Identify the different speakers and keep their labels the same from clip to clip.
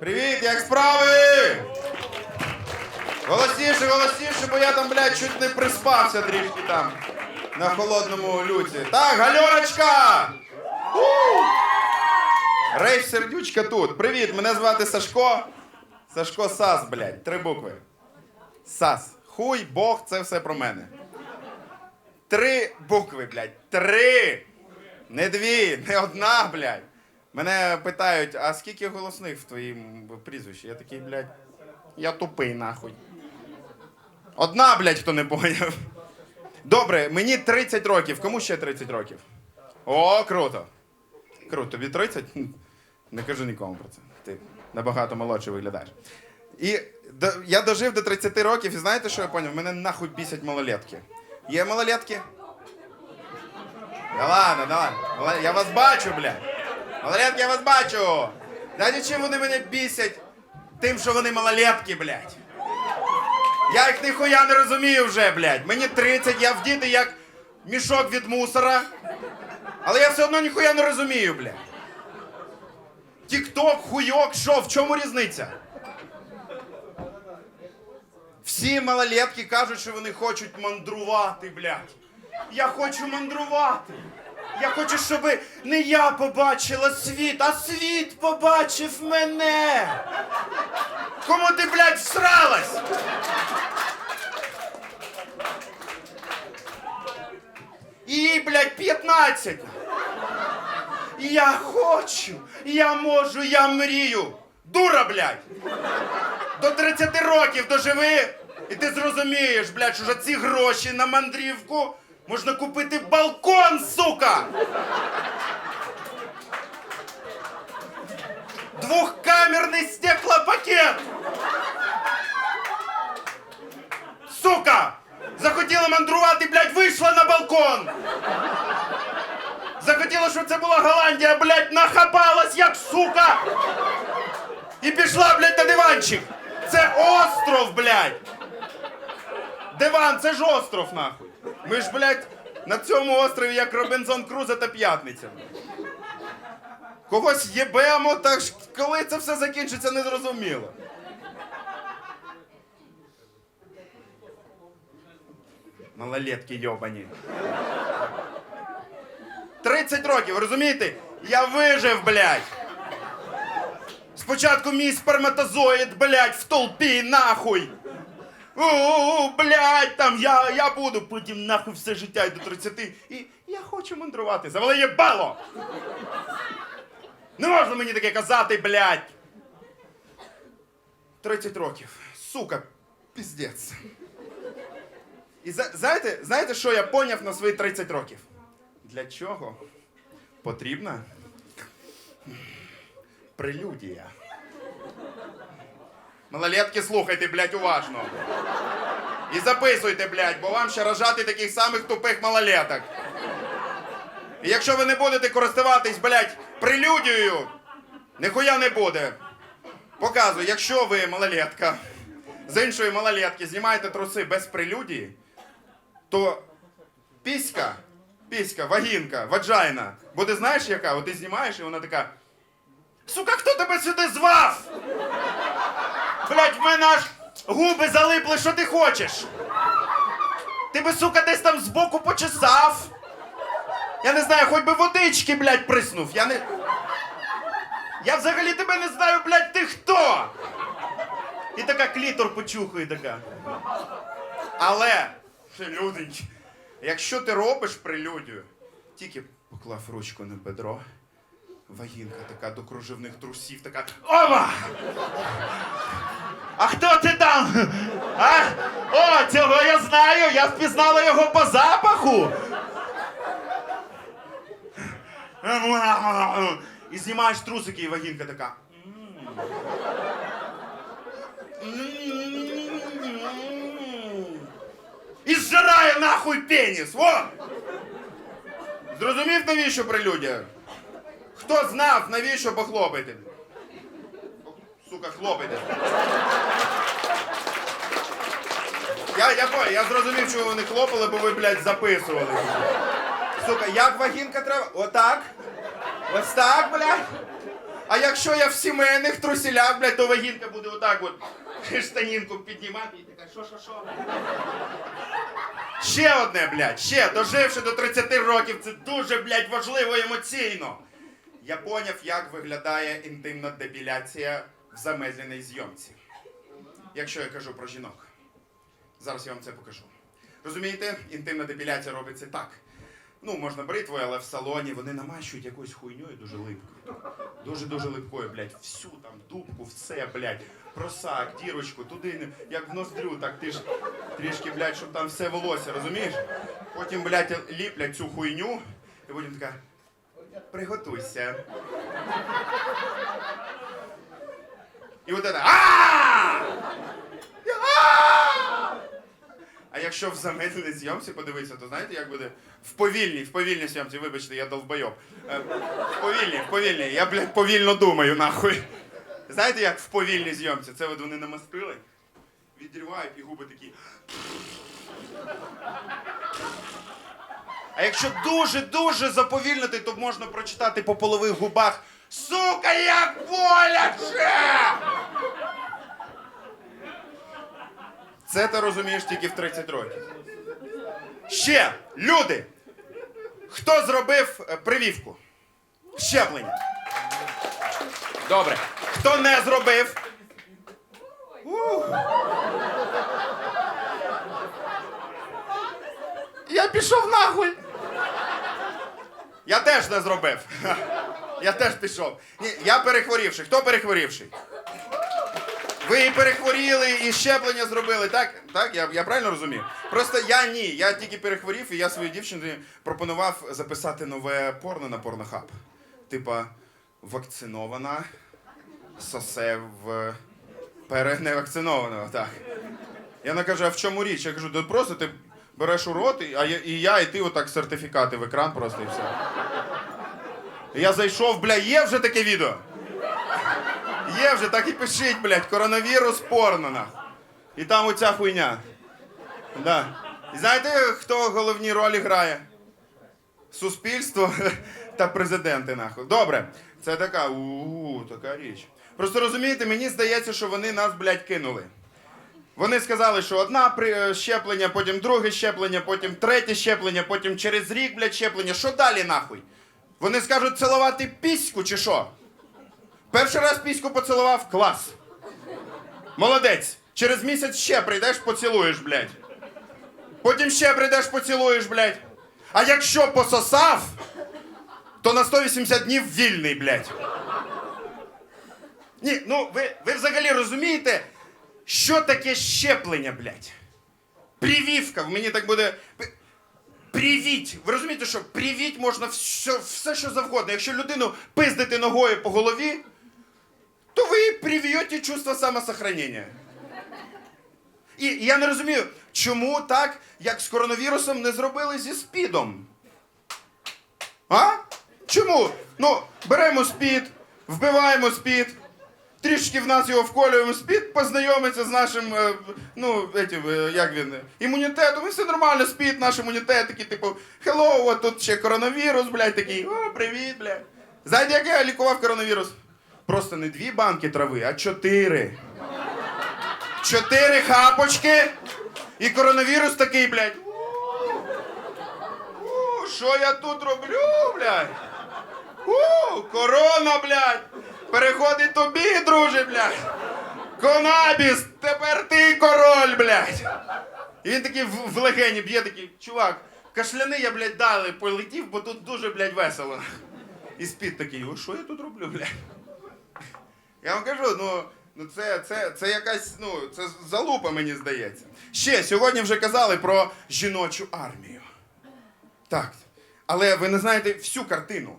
Speaker 1: Привіт, як справи? Голосніше, голосніше, бо я там, блядь, чуть не приспався трішки там на холодному люці. Так, гальорочка! У! Рейв сердючка тут. Привіт, мене звати Сашко. Сашко Сас, блядь, три букви. Сас. Хуй, Бог, це все про мене. Три букви, блядь. Три! Не дві, не одна, блядь. Мене питають, а скільки голосних в твоїм прізвищі? Я такий, блядь, я тупий нахуй. Одна, блядь, хто не поняв. Добре, мені 30 років. Кому ще 30 років? О, круто. Круто, тобі 30? Не кажу нікому про це. Ти набагато молодший виглядаєш. І до, я дожив до 30 років, і знаєте, що я поняв? Мене нахуй бісять малолетки. Є малолетки? Да ладно, да ладно. Я вас бачу, блядь. Малолетки, я вас бачу. Знаєте, чим вони мене бісять? Тим, що вони малолетки, блядь. Я їх ніхуя не розумію вже, блядь. Мені 30, я вдіти як мішок від мусора. Але я все одно ніхуя не розумію, блядь. Тік-ток, хуйок, що, в чому різниця? Всі малолетки кажуть, що вони хочуть мандрувати, блядь. Я хочу мандрувати. Я хочу, щоб не я побачила світ, а світ побачив мене. Кому ти, блядь, всралась? Їй, блядь, 15. Я хочу, я можу, я мрію. Дура, блядь. До 30 років доживи, і ти зрозумієш, блядь, що ці гроші на мандрівку можна купити балкон, сука! Двухкамерний стеклопакет! Сука! Захотіла мандрувати, блядь, вийшла на балкон! Захотіла, щоб це була Голландія, блядь, нахапалась, як сука! І пішла, блядь, на диванчик! Це остров, блядь! Диван, це ж остров, нахуй! Ми ж, блядь, на цьому острові як Робінзон Крузо та п'ятниця. Когось єбемо, так ж коли це все закінчиться, не зрозуміло. Малолетки йобані. 30 років, розумієте? Я вижив, блядь! Спочатку мій сперматозоїд, блядь, в толпі, нахуй! У, блядь, там я, я буду потім нахуй все життя і до 30. І я хочу мандрувати. Завали єбало! Не можна мені таке казати, блядь! 30 років. Сука, піздець. І за, знаєте, знаєте, що я поняв на свої 30 років? Для чого потрібна прелюдія? Малолетки, слухайте, блядь, уважно. І записуйте, блядь, бо вам ще рожати таких самих тупих малолеток. І якщо ви не будете користуватись, блядь, прелюдією, ніхуя не буде. Показую, якщо ви малолетка, з іншої малолетки знімаєте труси без прелюдії, то піська, піська, вагінка, ваджайна, буде знаєш яка? От ти знімаєш і вона така. Сука, хто тебе сюди звав? Блять, в мене аж губи залипли, що ти хочеш? Ти би, сука, десь там збоку почесав. Я не знаю, хоч би водички, блядь, приснув. Я не. Я взагалі тебе не знаю, блядь, ти хто? І така клітор почухає така. Але, люденьки, якщо ти робиш прелюдію, тільки поклав ручку на бедро, вагінка така до кружевних трусів, така. Ова! А хто ти там? А? О, цього я знаю, я впізнала його по запаху. І знімаєш трусики, і вагінка така. І зжирає нахуй пеніс! Во! Зрозумів, навіщо прелюдія? Хто знав, навіщо похлопайте? Сука, хлопайте. Я, я, я зрозумів, чого вони хлопали, бо ви, блядь, записували. Сука, як вагінка треба? Отак? Ось так, блядь? А якщо я в сімейних труселях, блядь, то вагінка буде отак от штанінку піднімати і така, що, що, що? Ще одне, блядь, ще, доживши до 30 років, це дуже, блядь, важливо емоційно. Я поняв, як виглядає інтимна депіляція в замедленій зйомці. Якщо я кажу про жінок. Зараз я вам це покажу. Розумієте, інтимна депіляція робиться так. Ну, можна бритвою, але в салоні вони намащують якоюсь хуйньою дуже липкою. Дуже-дуже липкою, блядь. Всю там дубку, все, блядь. Просак, дірочку, туди, як в ноздрю, так ти ж трішки, блядь, щоб там все волосся, розумієш? Потім, блядь, ліплять цю хуйню, і потім така. Приготуйся. І от це. А! А якщо в замедленій зйомці подивитися, то знаєте, як буде? В повільній, в повільній зйомці, вибачте, я довбойоб. Е, В повільній, в повільній. Я, блядь, повільно думаю, нахуй. Знаєте, як в повільній зйомці? Це от вони намастили, відривають і губи такі. А якщо дуже-дуже заповільнити, то можна прочитати по полових губах Сука, як боляче! Це ти розумієш тільки в 30 років. Ще, люди! Хто зробив е, прививку? Щеплення. Добре. Хто не зробив? Ух. Я пішов нахуй. Я теж не зробив. Я теж пішов. Ні, я перехворівший. Хто перехворівший? Ви і перехворіли, і щеплення зробили, так? Так, я, я правильно розумію? Просто я ні. Я тільки перехворів, і я своїй дівчині пропонував записати нове порно на порнохаб. Типа, вакцинована, сосе в переневакцинованого, так. І вона каже, а в чому річ? Я кажу, да просто ти береш у рот, і, а я, і я, і ти отак сертифікати в екран просто і все. Я зайшов, бля, є вже таке відео. Є вже, так і пишіть, блядь, коронавірус порно нахуй. І там оця хуйня. Да. І знаєте, хто головні ролі грає? Суспільство та президенти, нахуй. Добре, це така, у така річ. Просто розумієте, мені здається, що вони нас, блядь, кинули. Вони сказали, що одна е, щеплення, потім друге щеплення, потім третє щеплення, потім через рік, блядь, щеплення. Що далі нахуй? Вони скажуть цілувати піську чи що? Перший раз піську поцілував клас. Молодець. Через місяць ще прийдеш, поцілуєш, блядь. Потім ще прийдеш, поцілуєш, блядь. А якщо пососав, то на 180 днів вільний, блядь. Ні, ну ви, ви взагалі розумієте, що таке щеплення, блядь? Привівка, в мені так буде. Привіть! Ви розумієте, що привіть можна все, все, що завгодно. Якщо людину пиздити ногою по голові, то ви прив'єте чувство самосохранення. І я не розумію, чому так, як з коронавірусом, не зробили зі спідом? А? Чому? Ну, беремо спід, вбиваємо спід, трішки в нас його вколюємо спід, познайомиться з нашим, е, ну, етім, е, як він, імунітетом, і все нормально, спід, наш імунітет, такий, типу, hello, от тут ще коронавірус, блядь, такий, о, привіт, блядь. Знаєте, як я лікував коронавірус? Просто не дві банки трави, а чотири. Чотири хапочки, і коронавірус такий, блядь. Що я тут роблю, блядь? У, корона, блядь! Переходить тобі, друже, блядь! Конабіс! Тепер ти король, блядь! І він такий в, в легені б'є такий, чувак, кашляни я, блядь, далі полетів, бо тут дуже, блядь, весело. І спід такий, о, що я тут роблю, блядь? Я вам кажу, ну, ну це, це, це якась, ну, це залупа, мені здається. Ще сьогодні вже казали про жіночу армію. Так. Але ви не знаєте всю картину.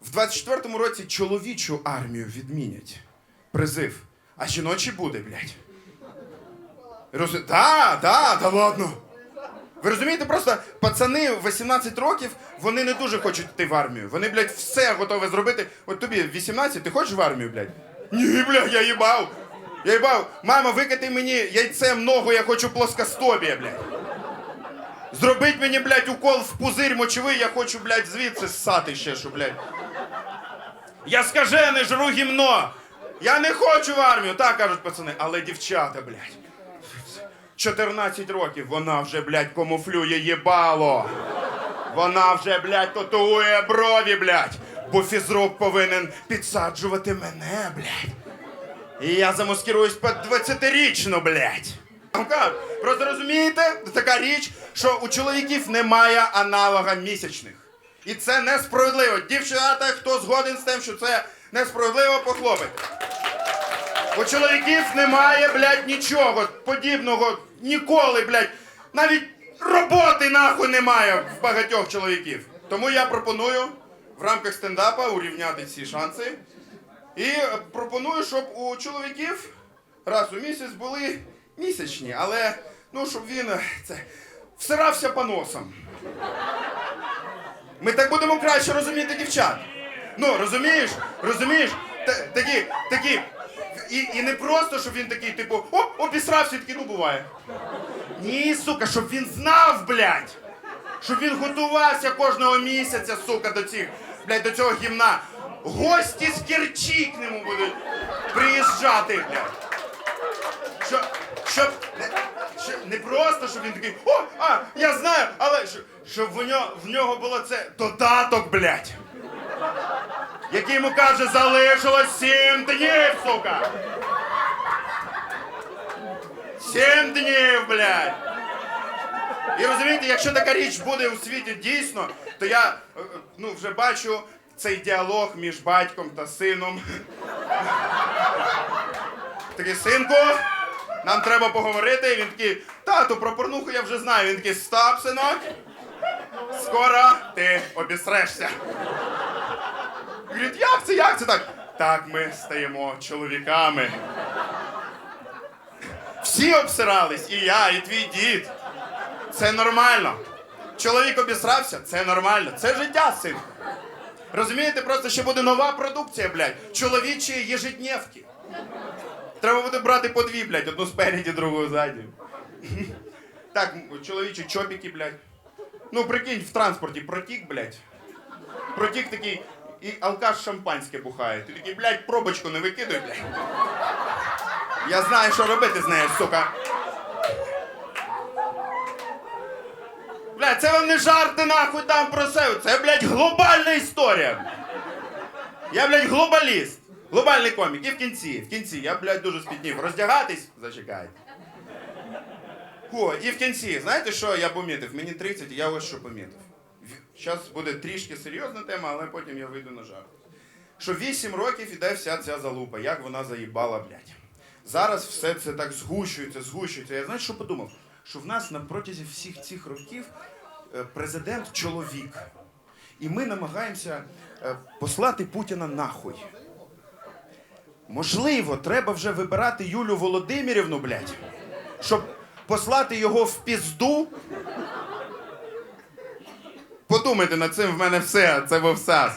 Speaker 1: В 24-му році чоловічу армію відмінять. Призив. А жіночі буде, блядь. Роз... Да, да, да ладно. Ви розумієте, просто пацани 18 років, вони не дуже хочуть йти в армію. Вони, блядь, все готові зробити. От тобі 18, ти хочеш в армію, блядь? Ні, блядь, я їбав. Я їбав. Мама, викати мені яйцем ногу, я хочу плоскостобія, блядь. Зробить мені, блядь, укол в пузирь мочовий, я хочу, блядь, звідси ссати ще, що, блядь. Я скажений, жру гімно. Я не хочу в армію, так кажуть пацани. Але дівчата, блядь. 14 років вона вже, блядь, камуфлює їбало. Вона вже, блядь, татує брові, блядь. Бо фізрук повинен підсаджувати мене, блядь. І я замаскируюсь під 20-річну, блядь. Просто розумієте, така річ, що у чоловіків немає аналога місячних. І це несправедливо. Дівчата, хто згоден з тим, що це несправедливо, похлопайте. У чоловіків немає, блядь, нічого подібного ніколи, блядь. Навіть роботи нахуй немає в багатьох чоловіків. Тому я пропоную в рамках стендапа урівняти ці шанси. І пропоную, щоб у чоловіків раз у місяць були місячні, але ну, щоб він е, це всирався по носам. Ми так будемо краще розуміти дівчат. Ну, розумієш? Розумієш? Такі, такі. І, і не просто, щоб він такий, типу, о, обісрався, такий, ну буває. Ні, сука, щоб він знав, блядь. Щоб він готувався кожного місяця, сука, до цих, блядь, до цього гімна. Гості з Керчі к нему будуть приїжджати, блядь. Щоб, щоб, щоб не просто, щоб він такий, о, а, я знаю, але щоб, щоб в нього, в нього було це додаток, блядь. Який йому каже, залишилось сім днів, сука. Сім днів, блядь. І розумієте, якщо така річ буде у світі дійсно, то я е, ну, вже бачу цей діалог між батьком та сином. Такий, синку, нам треба поговорити. І він такий, тату, про порнуху я вже знаю. Він такий, стоп, синок. Скоро ти обісрешся. Говорить, як це, як це так? Так ми стаємо чоловіками. Всі обсирались, і я, і твій дід. Це нормально. Чоловік обісрався, це нормально. Це життя, син. Розумієте, просто ще буде нова продукція, блядь. Чоловічі єжедневки. Треба буде брати по дві, блядь, одну спереді, другу ззаді. Так, чоловічі чопіки, блядь. Ну, прикинь, в транспорті протік, блядь. Протік такий, і алкаш шампанське бухає. Ти такий, блядь, пробочку не викидуй, блядь. Я знаю, що робити з нею, сука. Бля, це вам не жарти нахуй там про себе. Це, блядь, глобальна історія. Я, блядь, глобаліст. Глобальний комік. І в кінці, в кінці, я, блядь, дуже спітнів. Роздягатись, зачекайте. О, і в кінці, знаєте що я помітив? Мені 30, і я ось що помітив. Зараз буде трішки серйозна тема, але потім я вийду на жарт. Що 8 років іде вся ця залупа, як вона заїбала, блядь. Зараз все це так згущується, згущується. Я знаєш, що подумав? Що в нас на протязі всіх цих років е, президент чоловік. І ми намагаємося е, послати Путіна нахуй. Можливо, треба вже вибирати Юлю Володимирівну, блядь, щоб послати його в пізду. Подумайте над цим, в мене все, це вовсас.